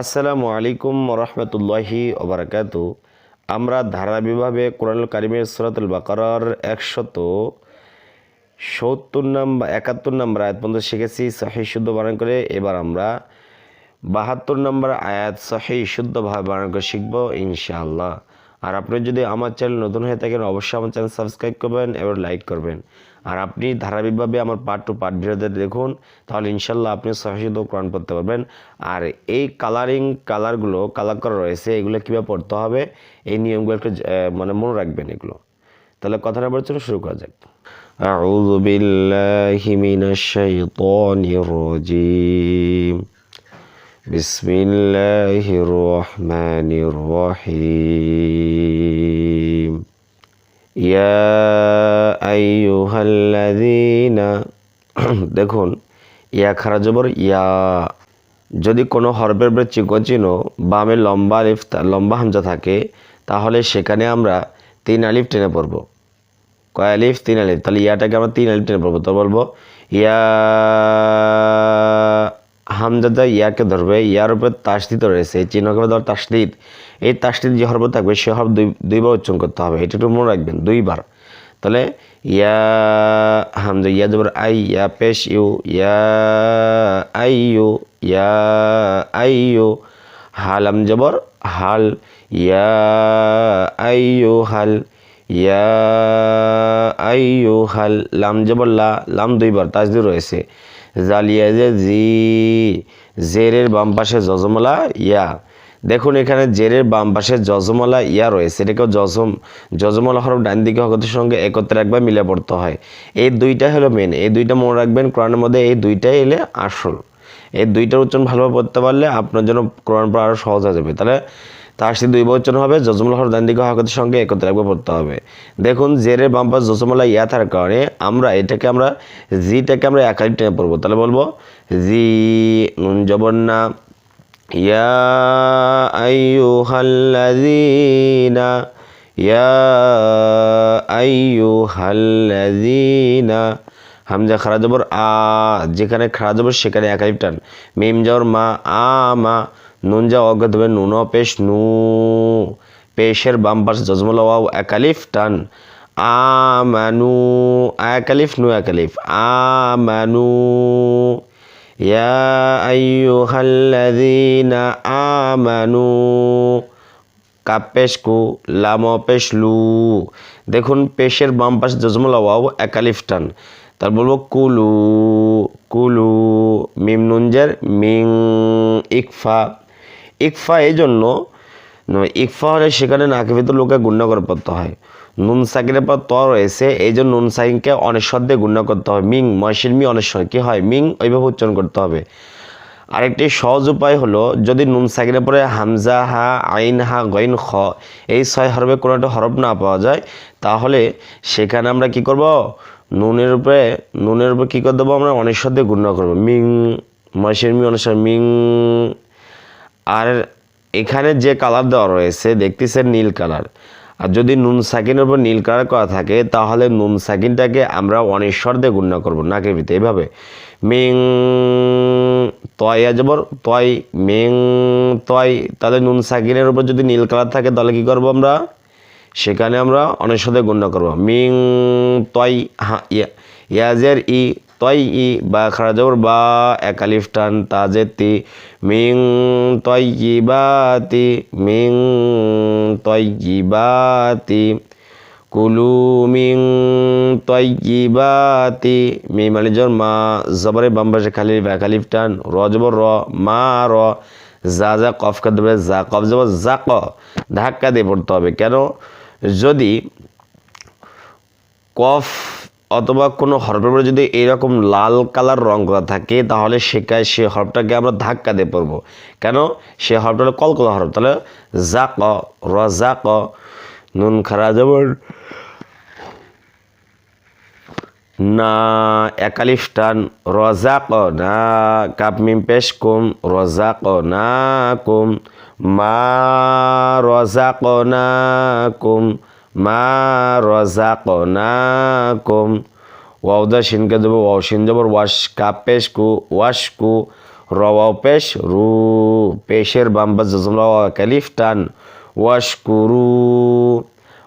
আসসালামু আলাইকুম রহমতুল্লাহি ওবরাকাতু। আমরা ধারাবাহিকভাবে কোরআনুল কারিমের সুরাতুল বাকারার একশত সত্তর নম্বর একাত্তর নম্বর আয়াত পর্যন্ত শিখেছি সহি শুদ্ধ বানান করে। এবার আমরা বাহাত্তর নম্বর আয়াত সহি শুদ্ধভাবে বানান করে শিখব ইনশাআল্লাহ। আর আপনি যদি আমার চ্যানেল নতুন হয়ে থাকেন, অবশ্যই আমার চ্যানেল সাবস্ক্রাইব করবেন এবার লাইক করবেন। আর আপনি ধারাবাহিকভাবে আমার পার্ট টু পার্ট ভিডিওতে দেখুন তাহলে ইনশাল্লাহ আপনি সহজে কোরআন পড়তে পারবেন আর এই কালারিং কালারগুলো কালার করা রয়েছে এগুলো কীভাবে পড়তে হবে এই নিয়মগুলো একটু আহ, মানে মনে রাখবেন এগুলো তাহলে কথা না বলছিল শুরু করা যাক أعوذ بالله من الشيطان الرجيم بسم الله الرحمن الرحيم يا আইয়ুহাল্লাদিনা দেখুন, ইয়া খারা জবর ইয়া। যদি কোনো হরবের উপরে চিকচিহ্ন বামে লম্বা আলিফ লম্বা হামজা থাকে, তাহলে সেখানে আমরা তিন আলিফ টেনে পড়ব। কয় আলিফ? তিন আলিফ। তাহলে ইয়াটাকে আমরা তিন আলিফ টেনে পড়ব। তো বলব, ইয়া হামজাদা ইয়াকে ধরবে, ইয়ার উপর তাসদিদ রয়েছে, এই চিহ্নকে ধর তাসদিদ। এই তাসদিদ যে হরব থাকবে, সে হরব দুই দুইবার উচ্চারণ করতে হবে। এটা একটু মনে রাখবেন, দুইবার। তাহলে ইয়া হামজা, ইয়া জবর আই, ইয়া পেশ, ইউ, ইয়া আই, ইউ, ইয়া আই, ইউ, হালাম জবর হাল, ইয়া আই, ইউ, হাল, ইয়া আইয়ু হাল, লাম জবর লা, লাম দুইবার তাজদি রয়েছে। জালিয়া যে জি, জেরের বাম পাশে জজমলা, ইয়া দেখুন, এখানে জেরের বাম পাশে জজমলা ইয়া রয়েছে। এটাকেও জজম জজমলা হরফ ডান দিকে হকতের সঙ্গে একত্রে একবার মিলে পড়তে হয়। এই দুইটা হলো মেন এই দুইটা মনে রাখবেন, কোরআনের মধ্যে এই দুইটাই এলে আসল। এই দুইটার উচ্চারণ ভালোভাবে পড়তে পারলে আপনার জন্য কোরআন পড়া আরও সহজ হয়ে যাবে। তাহলে তার সাথে দুই বচন হবে জজমুল হর ডান দিকে হকতের সঙ্গে একত্রে একবার পড়তে হবে। দেখুন, জেরের বাম পাশ জজমুল্লাহ ইয়া থাকার কারণে আমরা এটাকে আমরা জিটাকে আমরা একালি টেনে পড়ব। তাহলে বলব, জি, নুন জবন্না ইয়া আইয়ুহাল্লাযীনা ইয়া আইয়ুহাল্লাযীনা হামজা খারা জবর আ যেখানে খারা জবর সেখানে একালিপ টান। মিম জবর মা আ মা, নুন যা অজ্ঞাত হবে, নুন পেশ নু। পেশের বাম পাশে জজমুল ওয়াও একালিফ টান। আমানু একালিফ নু, একালিফ। আমানু ইয়া আইয়ুহাল্লাযীনা আমানু কাপ পেশ কু লাম পেশ লু দেখুন, পেশের বাম পাশে জজমুল ওয়াও, একালিফ টান। তার বলব কুলু কুলু, মিম নুনজের, মিং, ইকফা। ইকফা এই জন্য, ইকফা হলে সেখানে নাকে ভিতর লোকে গুণ্য করে পড়তে হয়। নুন সাকিনের পর ত রয়েছে এই জন্য নুন সাকিনকে অনেশ্বর দিয়ে গুণ্য করতে হয় মিং ময়সির মি অনেশ্বর কি হয়? মিং ওইভাবে উচ্চারণ করতে হবে। আরেকটি সহজ উপায় হলো, যদি নুন সাকিনের পরে হামজা, হা, আইন, হা, গইন, খ এই ছয় হরফে কোনো একটা হরফ না পাওয়া যায়, তাহলে সেখানে আমরা কি করব? নুনের উপরে নুনের উপরে কী করে দেবো? আমরা অনেশ্বর দিয়ে গুণ্য করব। মিং ময়সির মি অনেশ্বর মিং। আর এখানে যে কালার দেওয়া রয়েছে, দেখতেছেন নীল কালার। আর যদি নুন সাকিনের উপর নীল কালার করা থাকে, তাহলে নুন সাকিনটাকে আমরা অনেশ্বর দিয়ে গুণ্য করব নাকের ভিতরে। এইভাবে মিং, তয় জবর তয়, মিং, তয়। তাহলে নুন সাকিনের উপর যদি নীল কালার থাকে, তাহলে কী করব আমরা? সেখানে আমরা অনেশ্বর দিয়ে গুণ্য করব। মিং, তয়, হা, ইয়া- ইয়াজের ই তয় ই বা খারাজবর বা একালিফ টান তাজের তি মিং তয় বাতি মিং তয় বাতি কুলু মিং তয়িবাতি মিম আলিজর মা জবরে বাম পাশে খালি একালিফ টান র জবর র মা র যা যা কফ কা দেবে যা কফ জবর যা ক। ধাক্কা দিয়ে পড়তে হবে। কেন? যদি কফ অথবা কোনো হরফের উপরে যদি এরকম লাল কালার রং করা থাকে, তাহলে সেখানে সে হরফটাকে আমরা ধাক্কা দিয়ে পড়ব। কেন? সে হরফটা হলো কলকলা হরফ। তাহলে যা ক র যা ক নুন, খারা, জবর, না, একালিফ, টান রজাক না, কাপ, মিম, পেশ, কুম রজাক না, কুম, মা রজাক না, কুম মা রজাক না কুম ওয়াউদা শিনকে দেবো, ওয়াও শিন জবর ওয়াশ কাপ পেশ কু ওয়াশ কু, রওয়াও পেশ রু, পেশের বাম পাশ জজম ক্যালিফ টান ওয়াশকুরু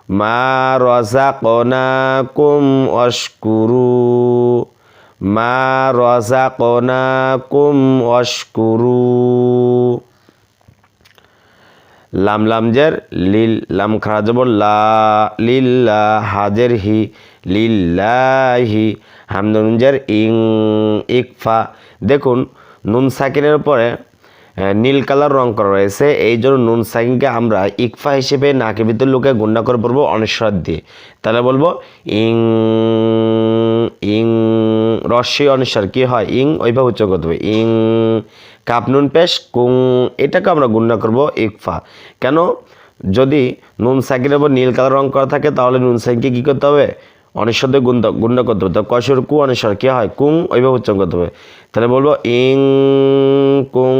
মা রাযাকনাকুম ওয়াশকুরু মা রাযাকনাকুম ওয়াশকুরু লাম লামজের লিল লাম খারা জবর, লা লিল্লা হাজের হি লিল্লাহি হামদুনজের ইং ইকফা দেখুন, নুন সাকিনের পরে নীল কালার রং করা রয়েছে। এই জন্য নুন সাকিনকে আমরা ইকফা হিসেবে নাকে ভিতর লোকে গুন্ডা করে পড়ব অনেশ্বর দিয়ে তাহলে বলব, ইং ইং রস্যই অনুসার কি হয়? ইং, ওইভাবে উচ্চ করতে হবে। ইং, কাপ, নুন, পেশ, কুং, এটাকে আমরা গুন্ডা করব ইকফা। কেন? যদি নুন সাকিনের উপর নীল কালার রং করা থাকে, তাহলে নুন সাকিনকে কী করতে হবে? অনেশ্বর গুণ গুন্ডা করতে হবে। তো কসর কু অনেশ্বর কী হয়? কুং, ওইভাবে উচ্চারণ করতে হবে। তাহলে বলব ইং, কুং,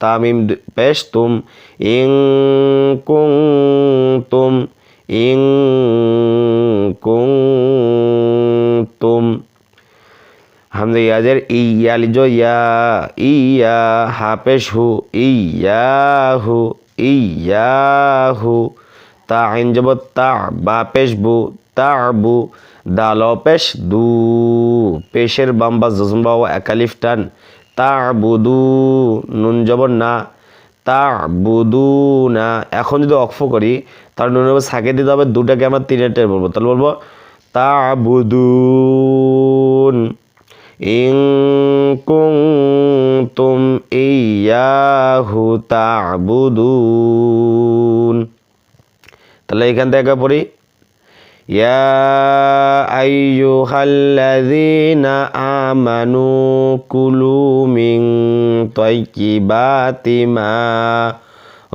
তামিম পেশ, তুম। ইং, কুং, তুম। ইং, কুং, তুম। হামজা ইয়াজের ইয়া লিজো ইয়া ইয়া হাপেশ হু ইয়া হু ইয়া হু তা আইন যাব তা বা পেশ বু তা বু দাল পেশ, দু, পেশের বাম্বা জজম বাবা একালিফ টান তা বুদু নুন যাব না তা বুদু না এখন যদি অক্ষ করি তাহলে নুন উপর সাকে দিতে হবে, দুটাকে আমরা তিনের টের বলব। তাহলে বলব তা বুদুন ইং কুনতুম ইয়াহু তা'বুদুন। তাহলে এখান থেকে পড়ি। ইয়া আইয়ুহাল্লাযীনা আমানু কুলু মিন তাইয়্যিবাতি মা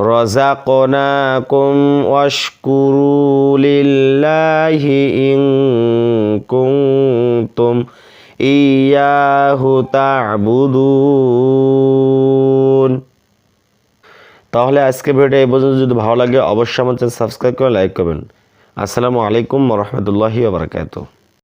রাযাকনাকুম ওয়াশকুরু লিল্লাহি ইন কুনতুম ইয়াহু তা'বুদুন তাহলে আজকে ভিডিওটা এই পর্যন্ত। যদি ভালো লাগে, অবশ্যই আমার চ্যানেল সাবস্ক্রাইব করে, লাইক করবেন। আসসালামু আলাইকুম রহমতুল্লাহি বারকাতুহ।